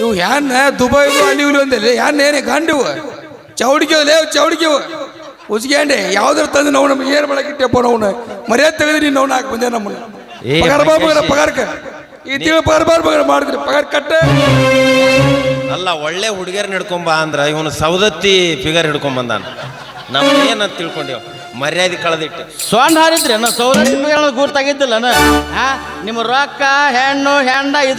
ಇವು ಯಾನ ದುಬೈ ಅಲ್ಲಿ ಇಲ್ಲಿ ಒಂದಲ್ಲಿ ಯಾನ್ ಏನೇ ಗಂಡುವ. ಚೌಡಿಕೆವು ಲೇವ್ ಚೌಡಿಕೆವು ಉಜ್ಗೇಂಡೆ ಯಾವ್ದಾರು ತಂದು ನಾವು ನಮ್ಗೆ ಏನು ಮಾಡಕ್ಕಿಟ್ಟಪ್ಪ ನಾವು ಮರ್ಯಾದೆ ತೆಗೆದ್ರಿ ನಾವು ನಾಲ್ಕು ಬಂದೆ ನಮ್ಮನ್ನ. ಪಗಾರ ಬಾ ಮಗನ ಪಗಾರಕ್ಕ. ಈ ತಿಂಗಳು ಪಗಾರ ಬಾರ್ ಮಾಡಿದ್ರಿ ಪಗಾರ ಕಟ್ಟ. ಅಲ್ಲ ಒಳ್ಳೆ ಹುಡುಗಿಯರ್ ಹಿಡ್ಕೊಂಬ ಅಂದ್ರ ಇವನು ಸೌದತ್ತಿ ಫಿಗರ್ ಹಿಡ್ಕೊಂಬಂದಾನ ನಮ್ ಏನಂತ ತಿಳ್ಕೊಂಡೇವ್? ಮರ್ಯಾದೆ ಕಳೆದಿಟ್ಟು. ಸೊಂಡ್ ಹಾರಿದ್ರಿ ನಾ ಸೌರಕ್ಷ ಗುರ್ತಾಗಿದ್ದಿಲ್ಲ ನಿಮ್ಮ ರೊಕ್ಕ ಹೆಣ್ಣು ಹೆಂಡ